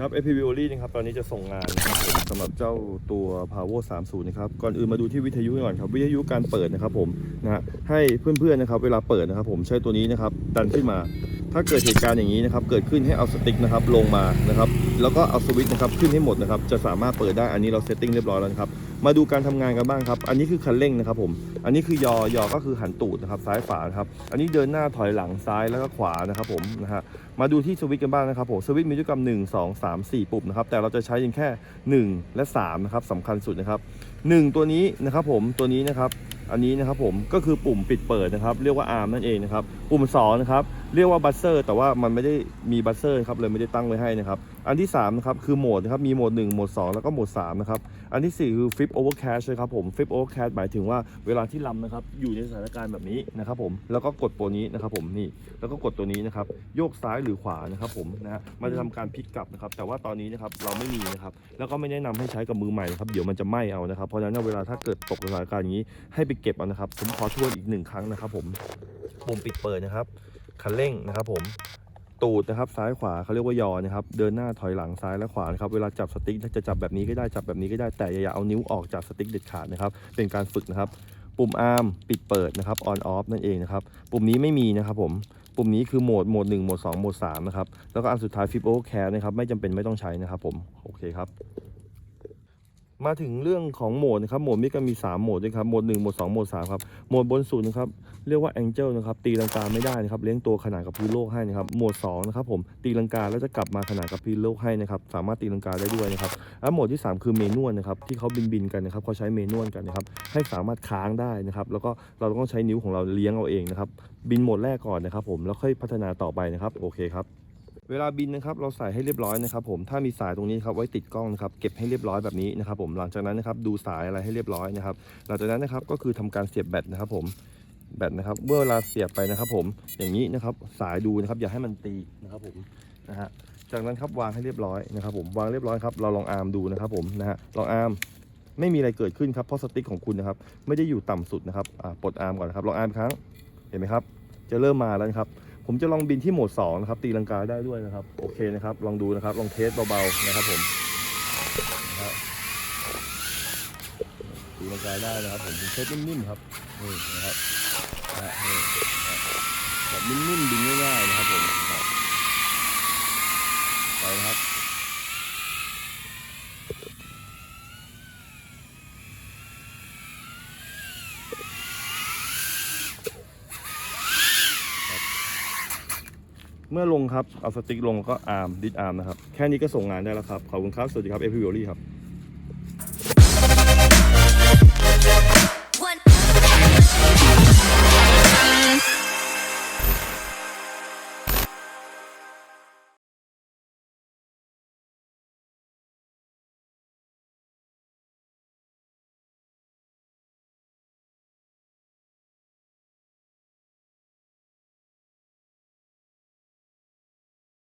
ครับ FPV o l y นะครับ ตอนนี้จะส่งงานนะครับผมสำหรับเจ้าตัว Power 30 นะครับ ก่อนอื่นมาดูที่วิทยุก่อนครับ วิทยุการเปิดนะครับผมนะฮะให้เพื่อนๆนะครับ เวลาเปิดนะครับผมใช้ตัวนี้นะครับ ดันขึ้นมา ถ้าเกิดเหตุการณ์อย่างนี้นะครับเกิดขึ้นให้เอาสติ๊กนะครับลงมานะครับแล้วก็เอาสวิตช์นะครับขึ้นให้หมดนะครับจะสามารถเปิดได้อันนี้เราเซตติ้งเรียบร้อยแล้วนะครับมาดูการทำงานกันบ้างครับ อันนี้คือคันเร่งนะครับผมอันนี้คือยอยอก็คือหันตูดนะครับซ้ายฝานะครับอันนี้เดินหน้าถอยหลังซ้ายแล้วก็ขวานะครับผมนะฮะมาดูที่สวิตช์กันบ้างนะครับผมสวิตช์มีด้วยกัน1 2 3 4ปุ่มนะครับแต่เราจะใช้เพียงแค่ 1 และ3นะครับสำคัญสุดนะครับ 1 ตัวนี้นะครับผมตัวนี้นะครับอันนี้นะครับผมก็คือปุ่มปิดเปิดนะครับ เรียกว่าอาร์มนั่นเองนะครับ ปุ่ม2นะครับ เรียกว่าบัสเซอร์แต่ว่ามันไม่ได้มีบัสเซอร์ครับเลยไม่ได้ตั้งไว้ให้นะครับ อันที่3นะครับคือโหมดนะครับมีโหมด 1 โหมด 2 แล้วก็โหมด3นะครับ อันที่ 4 คือ flip over cache นะครับผม flip over cache หมายถึงว่าเวลาที่ลำนะครับอยู่ในสถานการณ์แบบนี้นะครับผมแล้วก็กดตัวนี้นะครับผมนี่แล้วก็กดตัวนี้นะครับโยกซ้ายหรือขวานะครับผมนะฮะมันจะทำการพลิกกลับนะครับแต่ว่าตอนนี้นะครับเราไม่มีนะครับแล้วก็ไม่แนะนำให้ใช้กับมือใหม่นะครับเดี๋ยวมันจะไหม้เอานะครับเพราะฉะนั้นเวลาถ้าเกิดตกสถานการณ์อย่างนี้ให้ไปเก็บเอานะครับผมขอทวนอีกหนึ่งครั้งนะครับผมปุ่มปิดเปิดนะครับ คันเร่งนะครับผมตูดนะครับซ้ายขวาเขาเรียกว่ายอนะครับเดินหน้าถอยหลังซ้ายและขวานะครับเวลาจับสติ๊กจะจับแบบนี้ก็ได้จับแบบนี้ก็ได้แต่อย่าเอานิ้วออกจากสติ๊กเด็ดขาดนะครับเป็นการฝึกนะครับ ปุ่มอาร์มปิดเปิดนะครับ on off นั่นเองนะครับปุ่มนี้ไม่มีนะครับผมปุ่มนี้คือโหมดโหมด1โหมด2โหมด3นะครับแล้วก็อันสุดท้าย flip over care นะครับไม่จำเป็นไม่ต้องใช้นะครับผมโอเคครับ มาถึงเรื่องของโหมดนะครับโหมดมิกก็มี 3 โหมดด้วยครับโหมด1โหมด2โหมด3ครับโหมดบนสุดนะครับเรียกว่า Angel นะครับตีลังกาไม่ได้นะครับเลี้ยงตัวขนาดกับพื้นโลกให้นะครับโหมด2นะครับผมตีลังกาแล้วจะกลับมาขนาดกับพื้นโลกให้นะครับสามารถตีลังกาได้ด้วยนะครับแล้วโหมดที่ 3 คือเมนวลนะครับที่เขาบินบินกันนะครับเขาใช้เมนวลกันนะครับให้สามารถค้างได้นะครับแล้วก็เราต้องใช้นิ้วของเราเลี้ยงเอาเองนะครับบินโหมดแรกก่อนนะครับผมแล้วค่อยพัฒนาต่อไปนะครับโอเคครับ เวลาบินนะครับเราใส่ให้เรียบร้อยนะครับผมถ้ามีสายตรงนี้ครับไว้ติดกล้องนะครับเก็บให้เรียบร้อยแบบนี้นะครับผมหลังจากนั้นนะครับดูสายอะไรให้เรียบร้อยนะครับหลังจากนั้นนะครับก็คือทำการเสียบแบตนะครับผมแบตนะครับเมื่อเวลาเสียบไปนะครับผมอย่างนี้นะครับสายดูนะครับอย่าให้มันตีนะครับผมนะฮะจากนั้นครับวางให้เรียบร้อยนะครับผมวางเรียบร้อยครับเราลองอาร์มดูนะครับผมนะฮะลองอาร์มไม่มีอะไรเกิดขึ้นครับเพราะสติ๊กของคุณนะครับไม่ได้อยู่ต่ำสุดนะครับอ่าปลดอาร์มก่อนนะครับลองอาร์มอีกครั้งเห็นไหมครับ จะเริ่มมาแล้วครับ ผมจะลองบินที่โหมด2นะครับตีลังกาได้ด้วยนะครับ โอเคนะครับ ลองดูนะครับ ลองเทสเบาๆนะครับผมนะครับตีลังกาได้นะครับ ผมเทสนิ่มๆครับนี่นะครับนะนี่แบบนิ่มๆบินง่ายๆนะครับผมไปนะครับ เมื่อลงครับ เอาสติ๊กลงก็อาร์มดิดอาร์มนะครับ แค่นี้ก็ส่งงานได้แล้วครับ ขอบคุณครับ สวัสดีครับเอพิวิลลี่ครับ